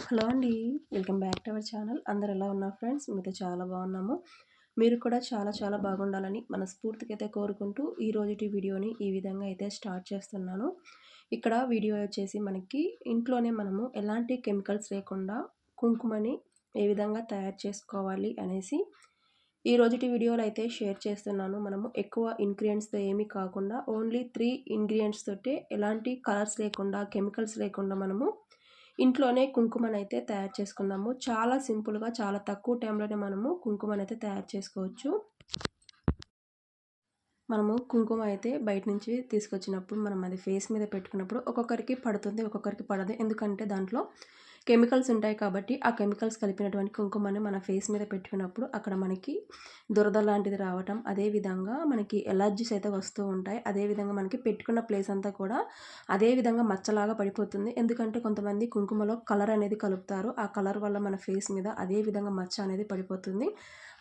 Hello అండి. Welcome back to our channel. అందరు ఎలా ఉన్నారు ఫ్రెండ్స్? మీతో చాలా బాగున్నాము. మీరు కూడా చాలా చాలా బాగుండాలని మనస్ఫూర్తిగా అయితే కోరుకుంటూ ఈ రోజుటి వీడియోని ఈ విధంగా అయితే స్టార్ట్ చేస్తున్నాను. ఇక్కడ వీడియో వచ్చేసి మనకి ఇంట్లోనే మనము ఎలాంటి కెమికల్స్ లేకుండా కుంకుమని ఏ విధంగా తయారు చేసుకోవాలి అనేసి ఈ రోజుటి వీడియోలో అయితే షేర్ చేస్తున్నాను. మనము ఎక్కువ ఇంగ్రీడియంట్స్తో ఏమీ కాకుండా ఓన్లీ త్రీ ఇంగ్రీడియంట్స్ తోటే ఎలాంటి కలర్స్ లేకుండా కెమికల్స్ లేకుండా మనము ఇంట్లోనే కుంకుమనైతే అయితే తయారు చేసుకుందాము. చాలా సింపుల్గా చాలా తక్కువ టైంలోనే మనము కుంకుమనైతే అయితే తయారు చేసుకోవచ్చు. మనము కుంకుమ అయితే బయట నుంచి తీసుకొచ్చినప్పుడు మనం అది ఫేస్ మీద పెట్టుకున్నప్పుడు ఒక్కొక్కరికి పడుతుంది ఒక్కొక్కరికి పడదు. ఎందుకంటే దాంట్లో కెమికల్స్ ఉంటాయి కాబట్టి ఆ కెమికల్స్ కలిపినటువంటి కుంకుమని మన ఫేస్ మీద పెట్టుకున్నప్పుడు అక్కడ మనకి దురద లాంటిది రావటం అదేవిధంగా మనకి ఎలర్జీస్ అయితే వస్తూ ఉంటాయి. అదేవిధంగా మనకి పెట్టుకున్న ప్లేస్ అంతా కూడా అదేవిధంగా మచ్చలాగా పడిపోతుంది. ఎందుకంటే కొంతమంది కుంకుమలో కలర్ అనేది కలుపుతారు. ఆ కలర్ వల్ల మన ఫేస్ మీద అదే విధంగా మచ్చ అనేది పడిపోతుంది.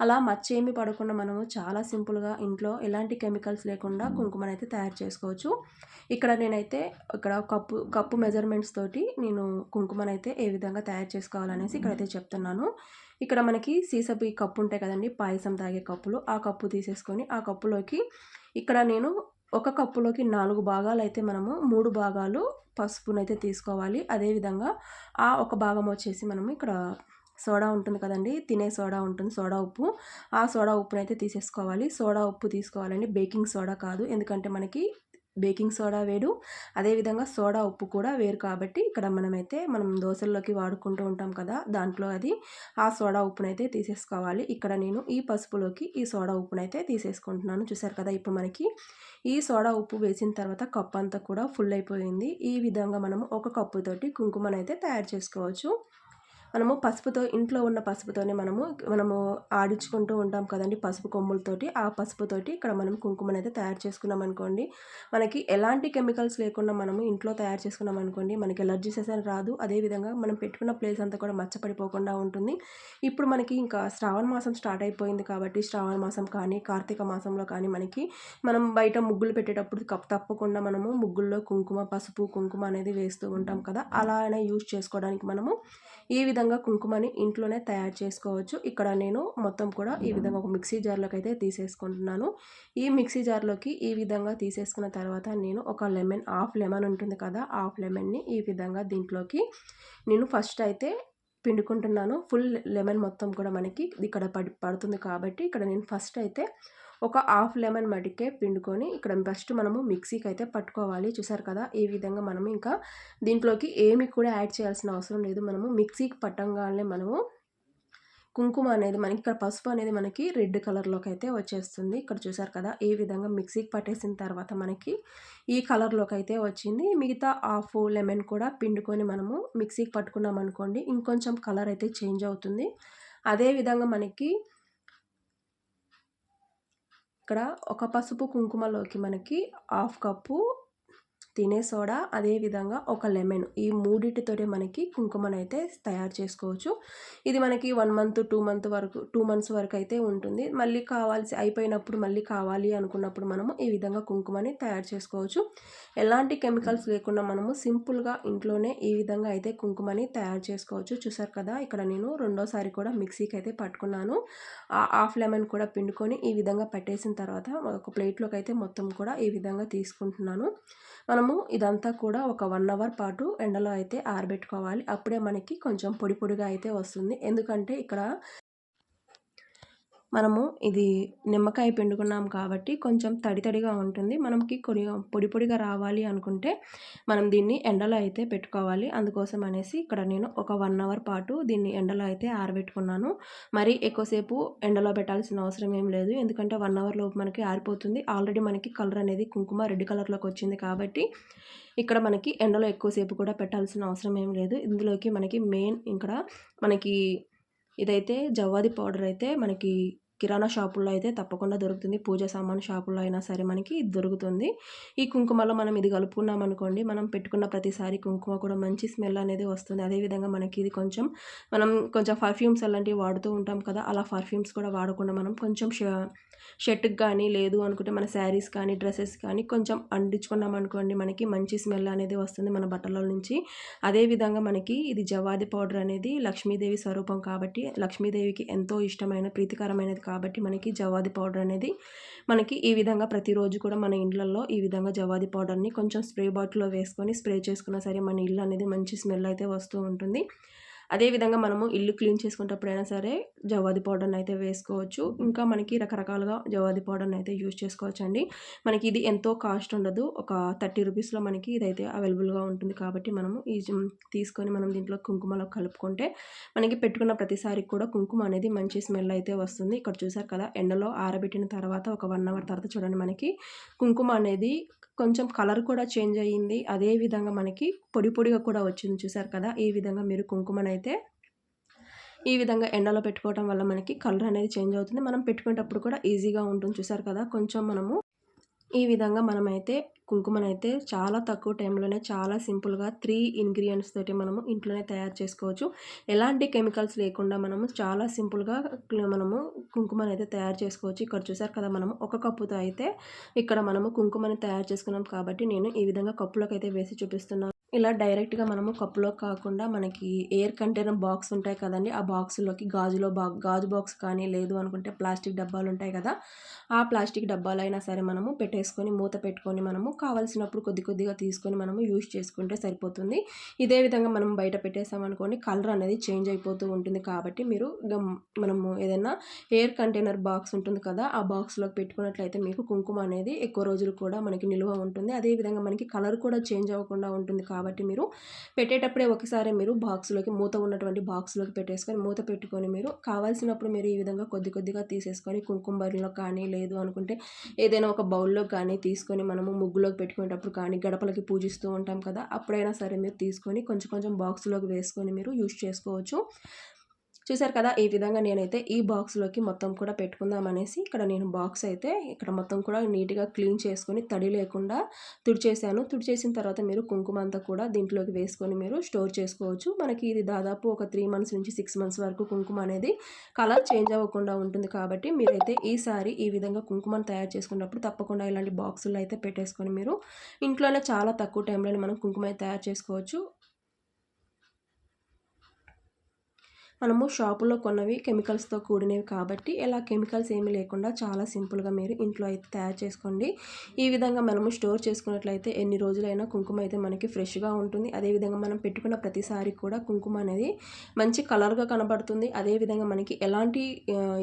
అలా మచ్చ ఏమి పడకుండా మనము చాలా సింపుల్గా ఇంట్లో ఎలాంటి కెమికల్స్ లేకుండా కుంకుమనైతే అయితే తయారు చేసుకోవచ్చు. ఇక్కడ నేనైతే ఇక్కడ కప్పు కప్పు మెజర్మెంట్స్ తోటి నేను కుంకుమనైతే అయితే ఏ విధంగా తయారు చేసుకోవాలనేసి ఇక్కడైతే చెప్తున్నాను. ఇక్కడ మనకి సీసపి కప్పు ఉంటాయి కదండి పాయసం తాగే కప్పులు. ఆ కప్పు తీసేసుకొని ఆ కప్పులోకి ఇక్కడ నేను ఒక కప్పులోకి నాలుగు భాగాలు అయితే మనము మూడు భాగాలు పసుపునైతే తీసుకోవాలి. అదేవిధంగా ఆ ఒక భాగం వచ్చేసి మనము ఇక్కడ సోడా ఉంటుంది కదండి తినే సోడా ఉంటుంది సోడా ఉప్పు. ఆ సోడా ఉప్పునైతే తీసేసుకోవాలి. సోడా ఉప్పు తీసుకోవాలండి. బేకింగ్ సోడా కాదు. ఎందుకంటే మనకి బేకింగ్ సోడా వేడు. అదేవిధంగా సోడా ఉప్పు కూడా వేరు కాబట్టి ఇక్కడ మనమైతే మనం దోశల్లోకి వాడుకుంటూ ఉంటాం కదా దాంట్లో అది ఆ సోడా ఉప్పునైతే తీసేసుకోవాలి. ఇక్కడ నేను ఈ పసుపులోకి ఈ సోడా ఉప్పునైతే తీసేసుకుంటున్నాను. చూసారు కదా ఇప్పుడు మనకి ఈ సోడా ఉప్పు వేసిన తర్వాత కప్పు అంతా కూడా ఫుల్ అయిపోయింది. ఈ విధంగా మనము ఒక కప్పుతోటి కుంకుమనైతే తయారు చేసుకోవచ్చు. మనము పసుపుతో ఇంట్లో ఉన్న పసుపుతోనే మనము మనము ఆడించుకుంటూ ఉంటాం కదండి పసుపు కొమ్ములతోటి. ఆ పసుపుతోటి ఇక్కడ మనం కుంకుమని అయితే తయారు చేసుకున్నాం అనుకోండి. మనకి ఎలాంటి కెమికల్స్ లేకుండా మనము ఇంట్లో తయారు చేసుకున్నాం అనుకోండి మనకి ఎలర్జీస్ అసలు రాదు. అదేవిధంగా మనం పెట్టుకున్న ప్లేస్ అంతా కూడా మచ్చపడిపోకుండా ఉంటుంది. ఇప్పుడు మనకి ఇంకా శ్రావణ మాసం స్టార్ట్ అయిపోయింది కాబట్టి శ్రావణ మాసం కానీ కార్తీక మాసంలో కానీ మనకి మనం బయట ముగ్గులు పెట్టేటప్పుడు కప్ తప్పకుండా మనము ముగ్గుల్లో కుంకుమ పసుపు కుంకుమ అనేది వేస్తూ ఉంటాం కదా. అలా అయినా యూజ్ చేసుకోవడానికి మనము ఈ విధంగా కుంకుమని ఇంట్లోనే తయారు చేసుకోవచ్చు. ఇక్కడ నేను మొత్తం కూడా ఈ విధంగా ఒక మిక్సీ జార్లోకి అయితే తీసేసుకుంటున్నాను. ఈ మిక్సీ జార్లోకి ఈ విధంగా తీసేసుకున్న తర్వాత నేను ఒక లెమన్ హాఫ్ లెమన్ ఉంటుంది కదా హాఫ్ లెమన్ని ఈ విధంగా దీంట్లోకి నేను ఫస్ట్ అయితే పిండుకుంటున్నాను. ఫుల్ లెమన్ మొత్తం కూడా మనకి ఇక్కడ పడి పడుతుంది కాబట్టి ఇక్కడ నేను ఫస్ట్ అయితే ఒక హాఫ్ లెమన్ మడికే పిండుకొని ఇక్కడ ఫస్ట్ మనము మిక్సీకి అయితే పట్టుకోవాలి. చూసారు కదా? ఈ విధంగా మనము ఇంకా దీంట్లోకి ఏమి కూడా యాడ్ చేయాల్సిన అవసరం లేదు. మనము మిక్సీకి పట్టంగానే మనము కుంకుమ అనేది మనకి ఇక్కడ పసుపు అనేది మనకి రెడ్ కలర్లోకి అయితే వచ్చేస్తుంది. ఇక్కడ చూసారు కదా? ఈ విధంగా మిక్సీకి పట్టేసిన తర్వాత మనకి ఈ కలర్లోకి అయితే వచ్చింది. మిగతా హాఫ్ లెమన్ కూడా పిండుకొని మనము మిక్సీకి పట్టుకున్నాం అనుకోండి ఇంకొంచెం కలర్ అయితే చేంజ్ అవుతుంది. అదేవిధంగా మనకి ఇక్కడ ఒక పసుపు కుంకుమలోకి మనకి హాఫ్ కప్పు తినే సోడా అదేవిధంగా ఒక లెమన్. ఈ మూడింటితోటే మనకి కుంకుమనైతే తయారు చేసుకోవచ్చు. ఇది మనకి వన్ మంత్ టూ మంత్ వరకు టూ మంత్స్ వరకు అయితే ఉంటుంది. మళ్ళీ కావాల్సి అయిపోయినప్పుడు మళ్ళీ కావాలి అనుకున్నప్పుడు మనము ఈ విధంగా కుంకుమని తయారు చేసుకోవచ్చు. ఎలాంటి కెమికల్స్ లేకుండా మనము సింపుల్గా ఇంట్లోనే ఈ విధంగా అయితే కుంకుమని తయారు చేసుకోవచ్చు. చూసారు కదా ఇక్కడ నేను రెండోసారి కూడా మిక్సీకి అయితే పట్టుకున్నాను హాఫ్ లెమన్ కూడా పిండుకొని ఈ విధంగా పెట్టేసిన తర్వాత ఒక ప్లేట్లోకి అయితే మొత్తం కూడా ఈ విధంగా తీసుకుంటున్నాను. మనము ఇదంతా కూడా ఒక వన్ అవర్ పాటు ఎండలో అయితే ఆరబెట్టుకోవాలి. అప్పుడే మనకి కొంచెం పొడి పొడిగా అయితే వస్తుంది. ఎందుకంటే ఇక్కడ మనము ఇది నిమ్మకాయ పిండుకున్నాం కాబట్టి కొంచెం తడి తడిగా ఉంటుంది. మనకి కొన్ని పొడి పొడిగా రావాలి అనుకుంటే మనం దీన్ని ఎండలో అయితే పెట్టుకోవాలి. అందుకోసం అనేసి ఇక్కడ నేను ఒక వన్ అవర్ పాటు దీన్ని ఎండలో అయితే ఆరబెట్టుకున్నాను. మరి ఎక్కువసేపు ఎండలో పెట్టాల్సిన అవసరం ఏం లేదు. ఎందుకంటే వన్ అవర్ లోపు మనకి ఆరిపోతుంది. ఆల్రెడీ మనకి కలర్ అనేది కుంకుమ రెడ్ కలర్లోకి వచ్చింది కాబట్టి ఇక్కడ మనకి ఎండలో ఎక్కువసేపు కూడా పెట్టాల్సిన అవసరం ఏం లేదు. ఇందులోకి మనకి మెయిన్ ఇక్కడ మనకి ఇదైతే జవ్వాది పౌడర్ అయితే మనకి కిరాణా షాపుల్లో అయితే తప్పకుండా దొరుకుతుంది. పూజ సామాన్ షాపుల్లో అయినా సరే మనకి ఇది దొరుకుతుంది. ఈ కుంకుమలో మనం ఇది కలుపుకున్నాం అనుకోండి మనం పెట్టుకున్న ప్రతిసారి కుంకుమ కూడా మంచి స్మెల్ అనేది వస్తుంది. అదేవిధంగా మనకి ఇది కొంచెం మనం కొంచెం పర్ఫ్యూమ్స్ అలాంటివి వాడుతూ ఉంటాం కదా అలా పర్ఫ్యూమ్స్ కూడా వాడకుండా మనం కొంచెం షర్ట్కి కానీ లేదు అనుకుంటే మన శారీస్ కానీ డ్రెస్సెస్ కానీ కొంచెం అంటించుకున్నాం అనుకోండి మనకి మంచి స్మెల్ అనేది వస్తుంది మన బట్టల నుంచి. అదేవిధంగా మనకి ఇది జవాది పౌడర్ అనేది లక్ష్మీదేవి స్వరూపం కాబట్టి లక్ష్మీదేవికి ఎంతో ఇష్టమైన ప్రీతికరమైనది కాబట్టి మనకి జవాది పౌడర్ అనేది మనకి ఈ విధంగా ప్రతిరోజు కూడా మన ఇళ్ళల్లో ఈ విధంగా జవాది పౌడర్ని కొంచెం స్ప్రే బాటిల్లో వేసుకొని స్ప్రే చేసుకున్నా సరే మన ఇల్లు అనేది మంచి స్మెల్ అయితే వస్తూ ఉంటుంది. అదేవిధంగా మనము ఇల్లు క్లీన్ చేసుకునేటప్పుడైనా సరే జవాది పౌడర్ని అయితే వేసుకోవచ్చు. ఇంకా మనకి రకరకాలుగా జవాది పౌడర్ని అయితే యూజ్ చేసుకోవచ్చు అండి మనకి ఇది ఎంతో కాస్ట్ ఉండదు. ఒక థర్టీ రూపీస్లో మనకి ఇదైతే అవైలబుల్గా ఉంటుంది కాబట్టి మనము ఈ తీసుకొని మనం దీంట్లో కుంకుమలో కలుపుకుంటే మనకి పెట్టుకున్న ప్రతిసారి కూడా కుంకుమ అనేది మంచి స్మెల్ అయితే వస్తుంది. ఇక్కడ చూసారు కదా ఎండలో ఆరబెట్టిన తర్వాత ఒక వన్ అవర్ తర్వాత చూడండి మనకి కుంకుమ అనేది కొంచెం కలర్ కూడా చేంజ్ అయ్యింది. అదే విధంగా మనకి పొడి పొడిగా కూడా వచ్చింది చూసారు కదా? ఈ విధంగా మీరు కుంకుమనైతే ఈ విధంగా ఎండలో పెట్టుకోవడం వల్ల మనకి కలర్ అనేది చేంజ్ అవుతుంది. మనం పెట్టుకునేటప్పుడు కూడా ఈజీగా ఉంటుంది చూసారు కదా? కొంచెం మనము ఈ విధంగా మనమైతే కుంకుమనైతే చాలా తక్కువ టైంలోనే చాలా సింపుల్గా త్రీ ఇంగ్రీడియంట్స్ తోటి మనము ఇంట్లోనే తయారు చేసుకోవచ్చు. ఎలాంటి కెమికల్స్ లేకుండా మనము చాలా సింపుల్గా మనము కుంకుమని తయారు చేసుకోవచ్చు. ఇక్కడ చూసారు కదా మనము ఒక కప్పుతో అయితే ఇక్కడ మనము కుంకుమని తయారు చేసుకున్నాం కాబట్టి నేను ఈ విధంగా కప్పులోకి అయితే వేసి చూపిస్తున్నాను. ఇలా డైరెక్ట్గా మనము కప్పులో కాకుండా మనకి ఎయిర్ కంటైనర్ బాక్స్ ఉంటాయి కదండి ఆ బాక్స్లోకి గాజులో బా గాజు బాక్స్ కానీ లేదు అనుకుంటే ప్లాస్టిక్ డబ్బాలు ఉంటాయి కదా ఆ ప్లాస్టిక్ డబ్బాలైనా సరే మనము పెట్టేసుకొని మూత పెట్టుకొని మనము కావాల్సినప్పుడు కొద్ది కొద్దిగా తీసుకొని మనము యూజ్ చేసుకుంటే సరిపోతుంది. ఇదే విధంగా మనం బయట పెట్టేసామనుకోండి కలర్ అనేది చేంజ్ అయిపోతూ ఉంటుంది కాబట్టి మీరు మనము ఏదైనా ఎయిర్ కంటైనర్ బాక్స్ ఉంటుంది కదా ఆ బాక్స్లోకి పెట్టుకున్నట్లయితే మీకు కుంకుమ అనేది ఎక్కువ రోజులు కూడా మనకి నిల్వ ఉంటుంది. అదేవిధంగా మనకి కలర్ కూడా చేంజ్ అవ్వకుండా ఉంటుంది కాబట్టి కాబట్టి మీరు పెట్టేటప్పుడే ఒకసారి మీరు బాక్స్లోకి మూత ఉన్నటువంటి బాక్స్లోకి పెట్టేసుకొని మూత పెట్టుకొని మీరు కావాల్సినప్పుడు మీరు ఈ విధంగా కొద్ది కొద్దిగా తీసేసుకొని కుంకుమరిలో కానీ లేదు అనుకుంటే ఏదైనా ఒక బౌల్లో కానీ తీసుకొని మనము ముగ్గులోకి పెట్టుకునేటప్పుడు కానీ గడపలకి పూజిస్తూ ఉంటాం కదా అప్పుడైనా సరే మీరు తీసుకొని కొంచెం కొంచెం బాక్స్లోకి వేసుకొని మీరు యూజ్ చేసుకోవచ్చు. చూసారు కదా ఈ విధంగా నేనైతే ఈ బాక్స్లోకి మొత్తం కూడా పెట్టుకుందాం అనేసి ఇక్కడ నేను బాక్స్ అయితే ఇక్కడ మొత్తం కూడా నీట్గా క్లీన్ చేసుకొని తడి లేకుండా తుడిచేసాను. తుడిచేసిన తర్వాత మీరు కుంకుమ అంతా కూడా దీంట్లోకి వేసుకొని మీరు స్టోర్ చేసుకోవచ్చు. మనకి ఇది దాదాపు ఒక త్రీ మంత్స్ నుంచి సిక్స్ మంత్స్ వరకు కుంకుమ అనేది కలర్ చేంజ్ అవ్వకుండా ఉంటుంది కాబట్టి మీరైతే ఈసారి ఈ విధంగా కుంకుమను తయారు చేసుకున్నప్పుడు తప్పకుండా ఇలాంటి బాక్సులు అయితే పెట్టేసుకొని మీరు ఇంట్లోనే చాలా తక్కువ టైంలోనే మనం కుంకుమ తయారు చేసుకోవచ్చు. మనము షాపులో కొన్నవి కెమికల్స్తో కూడినవి కాబట్టి ఇలా కెమికల్స్ ఏమీ లేకుండా చాలా సింపుల్గా మీరు ఇంట్లో అయితే తయారు చేసుకోండి. ఈ విధంగా మనము స్టోర్ చేసుకున్నట్లయితే ఎన్ని రోజులైనా కుంకుమ అయితే మనకి ఫ్రెష్గా ఉంటుంది. అదేవిధంగా మనం పెట్టుకున్న ప్రతిసారి కూడా కుంకుమ అనేది మంచి కలర్గా కనబడుతుంది. అదేవిధంగా మనకి ఎలాంటి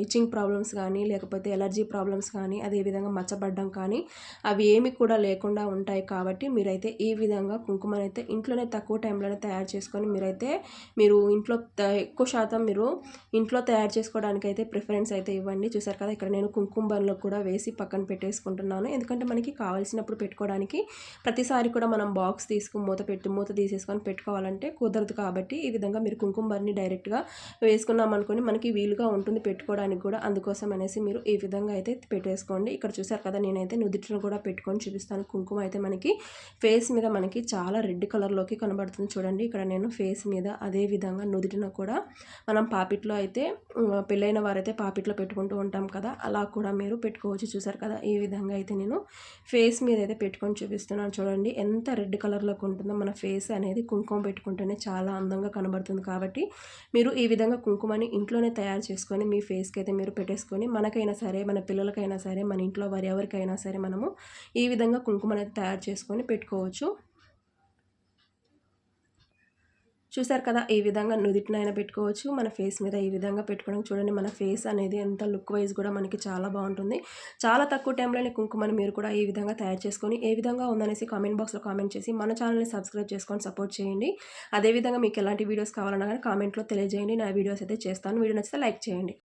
ఇచ్చింగ్ ప్రాబ్లమ్స్ కానీ లేకపోతే ఎలర్జీ ప్రాబ్లమ్స్ కానీ అదేవిధంగా మచ్చబడ్డం కానీ అవి ఏమి కూడా లేకుండా ఉంటాయి కాబట్టి మీరైతే ఈ విధంగా కుంకుమనైతే ఇంట్లోనే తక్కువ టైంలోనే తయారు చేసుకొని మీరైతే మీరు ఇంట్లో ఎక్కువ శాతం శాతం మీరు ఇంట్లో తయారు చేసుకోవడానికి అయితే ప్రిఫరెన్స్ అయితే ఇవ్వండి. చూసారు కదా ఇక్కడ నేను కుంకుమ కూడా వేసి పక్కన పెట్టేసుకుంటున్నాను. ఎందుకంటే మనకి కావాల్సినప్పుడు పెట్టుకోవడానికి ప్రతిసారి కూడా మనం బాక్స్ తీసుకుని మూత పెట్టి మూత తీసేసుకొని పెట్టుకోవాలంటే కుదరదు కాబట్టి ఈ విధంగా మీరు కుంకుమ డైరెక్ట్గా వేసుకున్నామనుకోని మనకి వీలుగా ఉంటుంది పెట్టుకోవడానికి కూడా. అందుకోసం అనేసి మీరు ఈ విధంగా అయితే పెట్టేసుకోండి. ఇక్కడ చూసారు కదా నేనైతే నుదుటిని కూడా పెట్టుకొని చూపిస్తాను. కుంకుమ అయితే మనకి ఫేస్ మీద మనకి చాలా రెడ్ కలర్లోకి కనబడుతుంది చూడండి. ఇక్కడ నేను ఫేస్ మీద అదే విధంగా నుదిటిన కూడా మనం పాపిట్లో అయితే పెళ్ళైన వారైతే పాపిట్లో పెట్టుకుంటూ ఉంటాం కదా అలా కూడా మీరు పెట్టుకోవచ్చు. చూసారు కదా ఈ విధంగా అయితే నేను ఫేస్ మీద అయితే పెట్టుకొని చూపిస్తున్నాను. చూడండి ఎంత రెడ్ కలర్లోకి ఉంటుందో మన ఫేస్ అనేది కుంకుమ పెట్టుకుంటేనే చాలా అందంగా కనబడుతుంది కాబట్టి మీరు ఈ విధంగా కుంకుమని ఇంట్లోనే తయారు చేసుకొని మీ ఫేస్కి అయితే మీరు పెట్టేసుకొని మనకైనా సరే మన పిల్లలకైనా సరే మన ఇంట్లో వారి ఎవరికైనా సరే మనము ఈ విధంగా కుంకుమ అనేది తయారు చేసుకొని పెట్టుకోవచ్చు. చూసారు కదా ఈ విధంగా నుదిటినైనా పెట్టుకోవచ్చు. మన ఫేస్ మీద ఈ విధంగా పెట్టుకోవడం చూడండి మన ఫేస్ అనేది ఎంత లుక్ వైజ్ కూడా మనకి చాలా బాగుంటుంది. చాలా తక్కువ టైంలోనే కుంకుమని మీరు కూడా ఈ విధంగా తయారు చేసుకొని ఏ విధంగా ఉందనేసి కామెంట్ బాక్స్లో కామెంట్ చేసి మన ఛానల్ని సబ్స్క్రైబ్ చేసుకొని సపోర్ట్ చేయండి. అదేవిధంగా మీకు ఎలాంటి వీడియోస్ కావాలన్నా కానీ కామెంట్లో తెలియజేయండి. నా వీడియోస్ అయితే చేస్తాను. వీడియో నచ్చితే లైక్ చేయండి.